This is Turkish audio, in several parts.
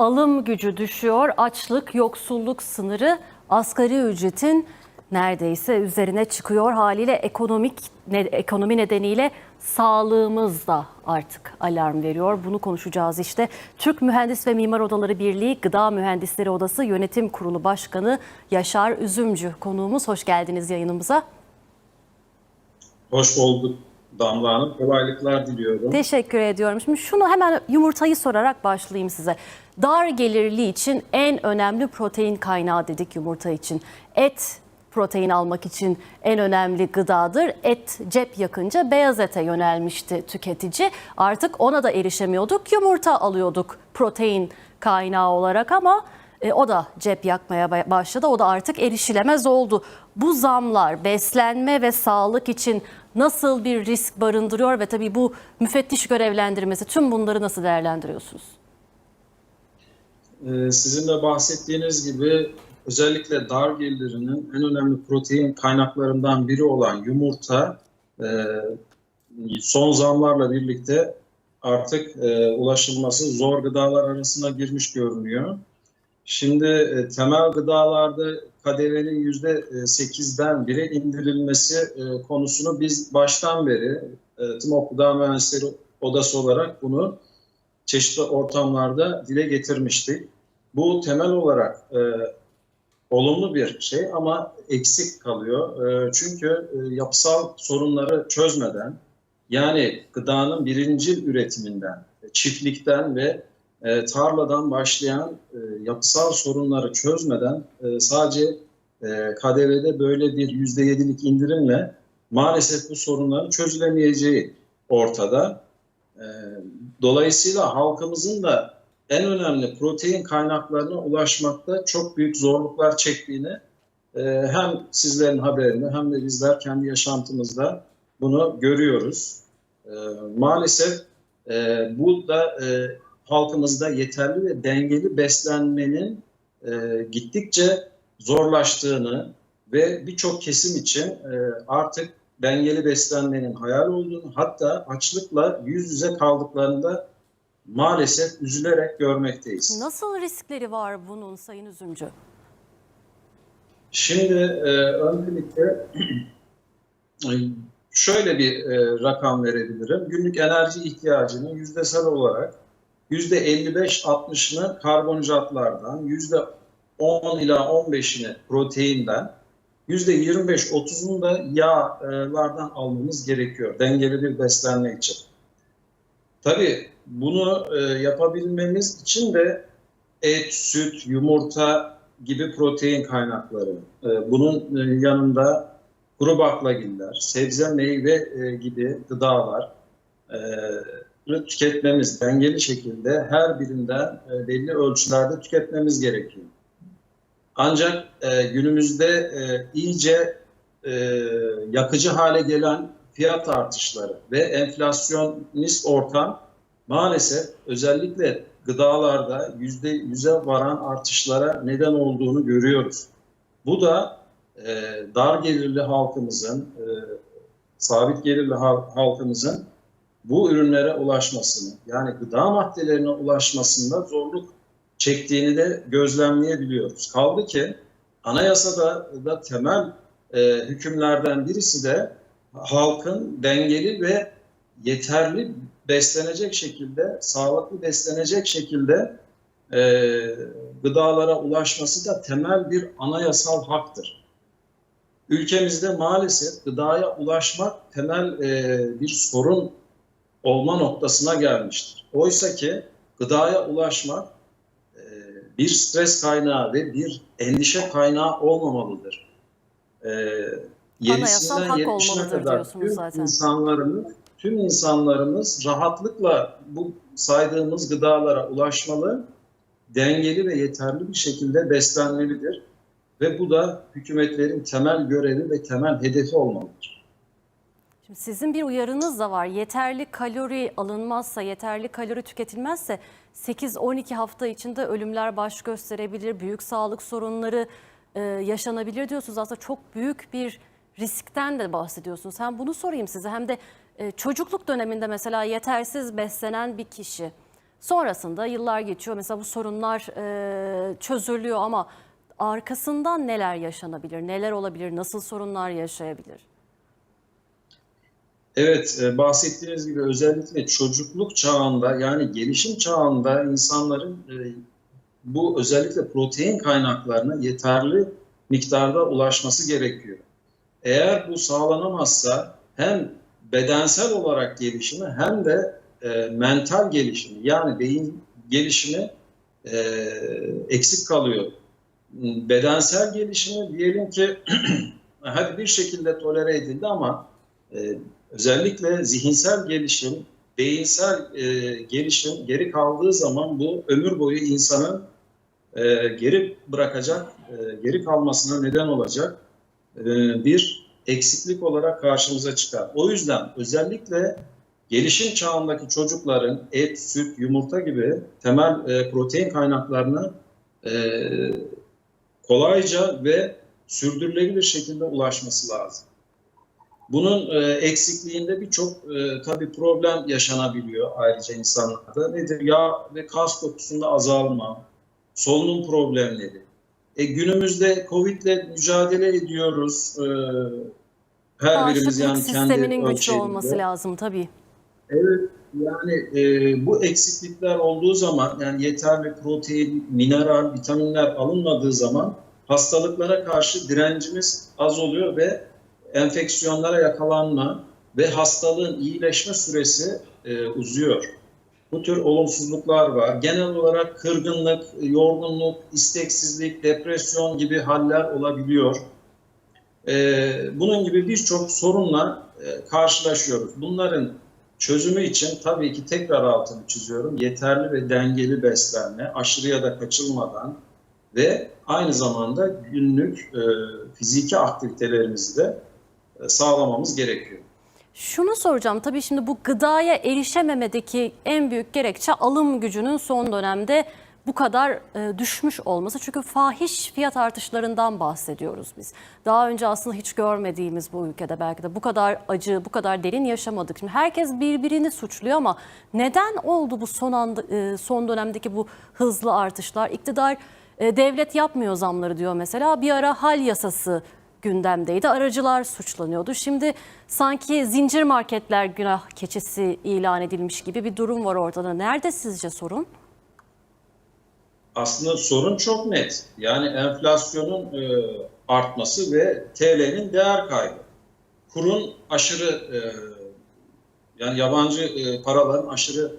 alım gücü düşüyor. Açlık, yoksulluk sınırı asgari ücretin neredeyse üzerine çıkıyor. Haliyle ekonomik ne- ekonomi nedeniyle sağlığımız da artık alarm veriyor. Bunu konuşacağız işte. Türk Mühendis ve Mimar Odaları Birliği Gıda Mühendisleri Odası Yönetim Kurulu Başkanı Yaşar Üzümcü konuğumuz. Hoş geldiniz yayınımıza. Hoş bulduk Damla Hanım. Kolaylıklar diliyorum. Teşekkür ediyorum. Şimdi şunu hemen yumurtayı sorarak başlayayım size. Dar gelirli için en önemli protein kaynağı dedik yumurta için. Et protein almak için en önemli gıdadır. Et cep yakınca beyaz ete yönelmişti tüketici. Artık ona da erişemiyorduk. Yumurta alıyorduk protein kaynağı olarak ama e, o da cep yakmaya ba- başladı. O da artık erişilemez oldu. Bu zamlar beslenme ve sağlık için nasıl bir risk barındırıyor ve tabii bu müfettiş görevlendirmesi tüm bunları nasıl değerlendiriyorsunuz? Ee, Sizin de bahsettiğiniz gibi özellikle dar gelirinin en önemli protein kaynaklarından biri olan yumurta e, son zamlarla birlikte artık e, ulaşılması zor gıdalar arasına girmiş görünüyor. Şimdi e, temel gıdalarda KDV'nin yüzde sekizden bire indirilmesi e, konusunu biz baştan beri e, TMOP Gıda Mühendisleri Odası olarak bunu çeşitli ortamlarda dile getirmiştik. Bu temel olarak e, olumlu bir şey ama eksik kalıyor. E, çünkü e, yapısal sorunları çözmeden yani gıdanın birincil üretiminden, çiftlikten ve e, tarladan başlayan e, yapısal sorunları çözmeden e, sadece e, KDV'de böyle bir %7'lik indirimle maalesef bu sorunların çözülemeyeceği ortada. E, dolayısıyla halkımızın da en önemli protein kaynaklarına ulaşmakta çok büyük zorluklar çektiğini e, hem sizlerin haberini hem de bizler kendi yaşantımızda bunu görüyoruz. E, maalesef e, bu da e, halkımızda yeterli ve dengeli beslenmenin e, gittikçe zorlaştığını ve birçok kesim için e, artık dengeli beslenmenin hayal olduğunu hatta açlıkla yüz yüze kaldıklarında maalesef üzülerek görmekteyiz. Nasıl riskleri var bunun Sayın Üzümcü? Şimdi e, öncelikle şöyle bir e, rakam verebilirim. Günlük enerji ihtiyacının yüzdesel olarak %55-60'ını karbonhidratlardan, %10 ila 15'ini proteinden, %25-30'unu da yağlardan almamız gerekiyor dengeli bir beslenme için. Tabii bunu e, yapabilmemiz için de et, süt, yumurta gibi protein kaynakları, e, bunun e, yanında kuru baklagiller, sebze, meyve gibi gıdalar tüketmemiz dengeli şekilde her birinden e, belli ölçülerde tüketmemiz gerekiyor. Ancak e, günümüzde e, iyice e, yakıcı hale gelen fiyat artışları ve enflasyonist ortam maalesef özellikle gıdalarda yüzde yüze varan artışlara neden olduğunu görüyoruz. Bu da e, dar gelirli halkımızın, e, sabit gelirli hal- halkımızın bu ürünlere ulaşmasını, yani gıda maddelerine ulaşmasında zorluk çektiğini de gözlemleyebiliyoruz. Kaldı ki anayasada da temel e, hükümlerden birisi de halkın dengeli ve yeterli beslenecek şekilde, sağlıklı beslenecek şekilde e, gıdalara ulaşması da temel bir anayasal haktır. Ülkemizde maalesef gıdaya ulaşmak temel e, bir sorun olma noktasına gelmiştir. Oysa ki gıdaya ulaşmak e, bir stres kaynağı ve bir endişe kaynağı olmamalıdır. E, 70'ine olmalıdır kadar tüm zaten. insanlarımız, tüm insanlarımız rahatlıkla bu saydığımız gıdalara ulaşmalı, dengeli ve yeterli bir şekilde beslenmelidir. Ve bu da hükümetlerin temel görevi ve temel hedefi olmalıdır. Şimdi sizin bir uyarınız da var. Yeterli kalori alınmazsa, yeterli kalori tüketilmezse 8-12 hafta içinde ölümler baş gösterebilir, büyük sağlık sorunları e, yaşanabilir diyorsunuz. Aslında çok büyük bir riskten de bahsediyorsunuz. Hem bunu sorayım size hem de e, çocukluk döneminde mesela yetersiz beslenen bir kişi Sonrasında yıllar geçiyor. Mesela bu sorunlar e, çözülüyor ama arkasından neler yaşanabilir? Neler olabilir? Nasıl sorunlar yaşayabilir? Evet, e, bahsettiğiniz gibi özellikle çocukluk çağında yani gelişim çağında insanların e, bu özellikle protein kaynaklarına yeterli miktarda ulaşması gerekiyor. Eğer bu sağlanamazsa hem bedensel olarak gelişimi hem de e, mental gelişimi yani beyin gelişimi eksik kalıyor. Bedensel gelişimi diyelim ki hadi bir şekilde tolere edildi ama e, özellikle zihinsel gelişim, beyinsel e, gelişim geri kaldığı zaman bu ömür boyu insanın e, geri bırakacak, e, geri kalmasına neden olacak e, bir eksiklik olarak karşımıza çıkar. O yüzden özellikle gelişim çağındaki çocukların et, süt, yumurta gibi temel e, protein kaynaklarına e, kolayca ve sürdürülebilir şekilde ulaşması lazım. Bunun e, eksikliğinde birçok e, tabii problem yaşanabiliyor ayrıca insanlarda. Nedir? Yağ ve kas dokusunda azalma, solunum problemleri. E, günümüzde Covid ile mücadele ediyoruz. E, her birimiz Bağışıklık yani kendi sisteminin güçlü olması lazım tabii. Evet yani e, bu eksiklikler olduğu zaman yani yeterli protein, mineral, vitaminler alınmadığı zaman hastalıklara karşı direncimiz az oluyor ve enfeksiyonlara yakalanma ve hastalığın iyileşme süresi e, uzuyor. Bu tür olumsuzluklar var. Genel olarak kırgınlık, yorgunluk, isteksizlik, depresyon gibi haller olabiliyor. E, bunun gibi birçok sorunla e, karşılaşıyoruz. Bunların çözümü için tabii ki tekrar altını çiziyorum. Yeterli ve dengeli beslenme, aşırıya da kaçılmadan ve aynı zamanda günlük e, fiziki aktivitelerimizi de e, sağlamamız gerekiyor. Şunu soracağım tabii şimdi bu gıdaya erişememedeki en büyük gerekçe alım gücünün son dönemde bu kadar e, düşmüş olması. Çünkü fahiş fiyat artışlarından bahsediyoruz biz. Daha önce aslında hiç görmediğimiz bu ülkede belki de bu kadar acı, bu kadar derin yaşamadık. Şimdi herkes birbirini suçluyor ama neden oldu bu son anda, e, son dönemdeki bu hızlı artışlar? İktidar e, devlet yapmıyor zamları diyor mesela. Bir ara hal yasası gündemdeydi. Aracılar suçlanıyordu. Şimdi sanki zincir marketler günah keçisi ilan edilmiş gibi bir durum var ortada. Nerede sizce sorun? Aslında sorun çok net. Yani enflasyonun e, artması ve TL'nin değer kaybı. Kurun aşırı e, yani yabancı e, paraların aşırı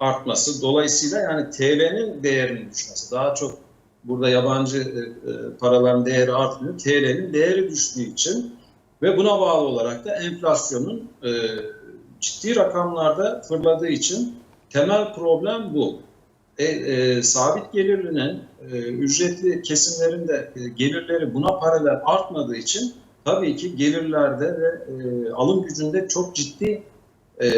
artması dolayısıyla yani TL'nin değerinin düşmesi. Daha çok burada yabancı e, e, paraların değeri artmıyor. TL'nin değeri düştüğü için ve buna bağlı olarak da enflasyonun e, ciddi rakamlarda fırladığı için temel problem bu. E, e, sabit gelirlinin e, ücretli kesimlerin de e, gelirleri buna paralel artmadığı için tabii ki gelirlerde ve e, alım gücünde çok ciddi e,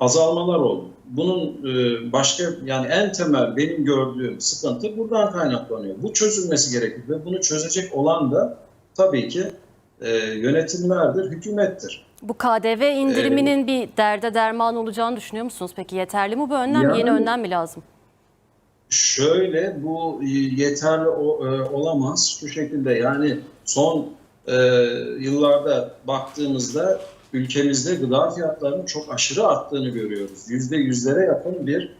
azalmalar oldu. Bunun e, başka yani en temel benim gördüğüm sıkıntı buradan kaynaklanıyor. Bu çözülmesi gerekir ve bunu çözecek olan da tabii ki e, yönetimlerdir, hükümettir. Bu KDV indiriminin bir derde derman olacağını düşünüyor musunuz? Peki yeterli mi bu önlem? Yani- Yeni önlem mi lazım? Şöyle bu yeterli o- e, olamaz şu şekilde yani son e, yıllarda baktığımızda ülkemizde gıda fiyatlarının çok aşırı arttığını görüyoruz. Yüzde yüzlere yakın bir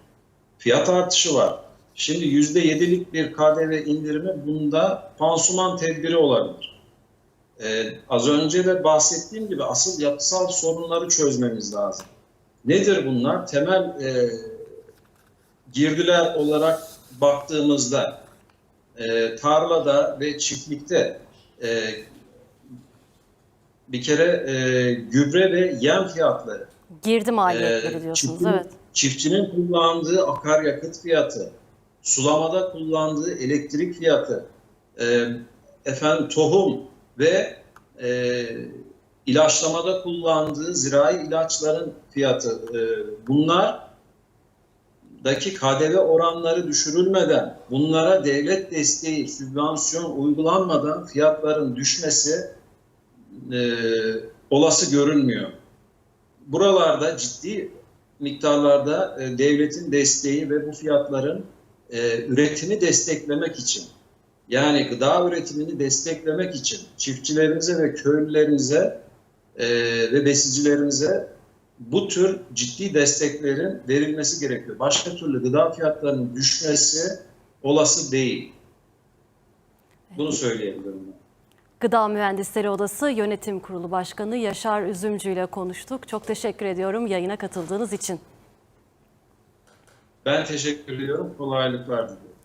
fiyat artışı var. Şimdi yüzde yedilik bir KDV indirimi bunda pansuman tedbiri olabilir. E, az önce de bahsettiğim gibi asıl yapısal sorunları çözmemiz lazım. Nedir bunlar? Temel e, girdiler olarak baktığımızda e, tarlada ve çiftlikte e, bir kere e, gübre ve yem fiyatları, Girdi maliyetleri e, diyorsunuz. çiftçinin, Evet. çiftçinin kullandığı akaryakıt fiyatı, sulamada kullandığı elektrik fiyatı, e, efendim tohum ve e, ilaçlamada kullandığı zirai ilaçların fiyatı, e, bunlar daki KDV oranları düşürülmeden, bunlara devlet desteği, sübvansiyon uygulanmadan fiyatların düşmesi e, olası görünmüyor. Buralarda ciddi miktarlarda e, devletin desteği ve bu fiyatların e, üretimi desteklemek için yani gıda üretimini desteklemek için çiftçilerimize ve köylülerimize e, ve besicilerimize bu tür ciddi desteklerin verilmesi gerekiyor. Başka türlü gıda fiyatlarının düşmesi olası değil. Bunu söyleyebilirim. ben. Gıda Mühendisleri Odası Yönetim Kurulu Başkanı Yaşar Üzümcü ile konuştuk. Çok teşekkür ediyorum yayına katıldığınız için. Ben teşekkür ediyorum. Kolaylıklar diliyorum.